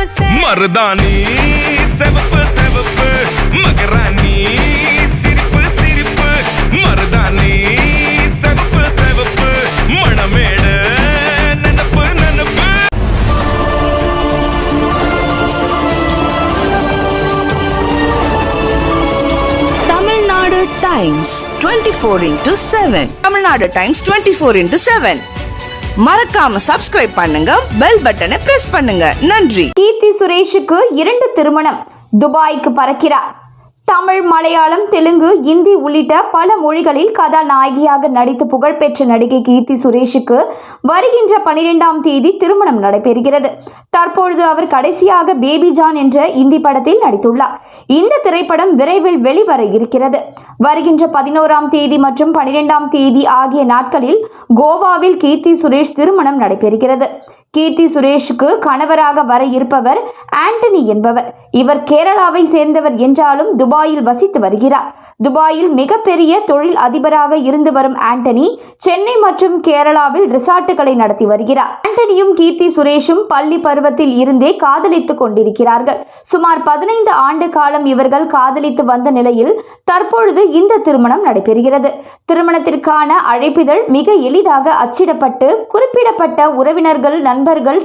மருதாணி செவப்பு செவப்பு. மகராணி சிரிப்பு சிரிப்பு. மருதாணி செவப்பு செவப்பு. மணமேடு நினப்பு நினப்பு. Tamil Nadu times twenty four into seven. Tamil Nadu times twenty four into seven. மறக்காம சப்ஸ்கிரைப் பண்ணுங்க பெல் பட்டனை பிரஸ் பண்ணுங்க. நன்றி. கீர்த்தி சுரேஷுக்கு இரண்டு திருமணம். துபாய்க்கு பறக்கிறார். தமிழ் மலையாளம் தெலுங்கு இந்தி உள்ளிட்ட பல மொழிகளில் கதாநாயகியாக நடித்து புகழ்பெற்ற நடிகை கீர்த்தி சுரேஷுக்கு வருகின்ற பனிரெண்டாம் தேதி திருமணம் நடைபெறுகிறது. தற்பொழுது அவர் கடைசியாக பேபி ஜான் என்ற இந்தி படத்தில் நடித்துள்ளார். இந்த திரைப்படம் விரைவில் வெளிவர இருக்கிறது. வருகின்ற பதினோராம் தேதி மற்றும் பனிரெண்டாம் தேதி ஆகிய நாட்களில் கோவாவில் கீர்த்தி சுரேஷ் திருமணம் நடைபெறுகிறது. கீர்த்தி சுரேஷுக்கு கணவராக வர இருப்பவர் ஆண்டனி என்பவர். இவர் கேரளாவை சேர்ந்தவர் என்றாலும் துபாயில் வசித்து வருகிறார். துபாயில் மிகப்பெரிய தொழில் அதிபராக இருந்து வரும் ஆண்டனி சென்னை மற்றும் கேரளாவில் ரிசார்ட்டுகளை நடத்தி வருகிறார். ஆண்டனியும் கீர்த்தி சுரேஷும் பள்ளி பருவத்தில் இருந்தே காதலித்துக் கொண்டிருக்கிறார்கள். சுமார் பதினைந்து ஆண்டு காலம் இவர்கள் காதலித்து வந்த நிலையில் தற்பொழுது இந்த திருமணம் நடைபெறுகிறது. திருமணத்திற்கான அழைப்பிதழ் மிக எளிதாக அச்சிடப்பட்டு குறிப்பிடப்பட்ட உறவினர்கள் நண்பர்கள்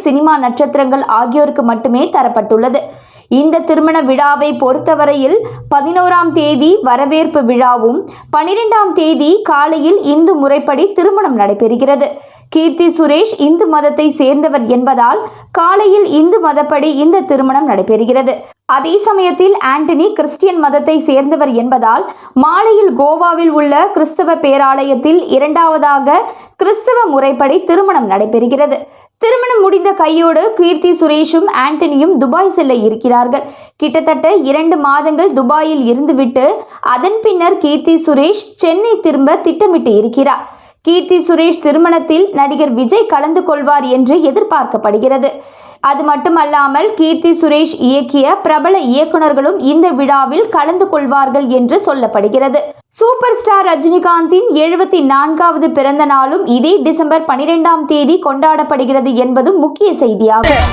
சினிமா நட்சத்திரங்கள் ஆகியோருக்கு மட்டுமே தரப்பட்டுள்ளது. இந்த திருமண விழாவை பொறுத்தவரையில் பதினோராம் தேதி வரவேற்பு விழாவும் பனிரெண்டாம் தேதி காலையில் இந்து முறைப்படி திருமணம் நடைபெறுகிறது. கீர்த்தி சுரேஷ் இந்து மதத்தை சேர்ந்தவர் என்பதால் காலையில் இந்து மதப்படி இந்த திருமணம் நடைபெறுகிறது. அதே சமயத்தில் ஆண்டனி கிறிஸ்டியன் மதத்தை சேர்ந்தவர் என்பதால் மாலையில் கோவாவில் உள்ள கிறிஸ்தவ பேராலயத்தில் இரண்டாவதாக கிறிஸ்தவ முறைப்படி திருமணம் நடைபெறுகிறது. திருமணம் முடிந்த கையோடு கீர்த்தி சுரேஷும் ஆண்டனியும் துபாய் செல்ல இருக்கிறார்கள். கிட்டத்தட்ட இரண்டு மாதங்கள் துபாயில் இருந்துவிட்டு அதன் பின்னர் கீர்த்தி சுரேஷ் சென்னை திரும்ப திட்டமிட்டு இருக்கிறார். கீர்த்தி சுரேஷ் திருமணத்தில் நடிகர் விஜய் கலந்து கொள்வார் என்று எதிர்பார்க்கப்படுகிறது. அது மட்டுமல்லாமல் கீர்த்தி சுரேஷ் இயக்கிய பிரபல இயக்குனர்களும் இந்த விழாவில் கலந்து கொள்வார்கள் என்று சொல்லப்படுகிறது. சூப்பர் ஸ்டார் ரஜினிகாந்தின் எழுபத்தி நான்காவது பிறந்த நாளும் இதே டிசம்பர் பனிரெண்டாம் தேதி கொண்டாடப்படுகிறது என்பதும் முக்கிய செய்தியாகும்.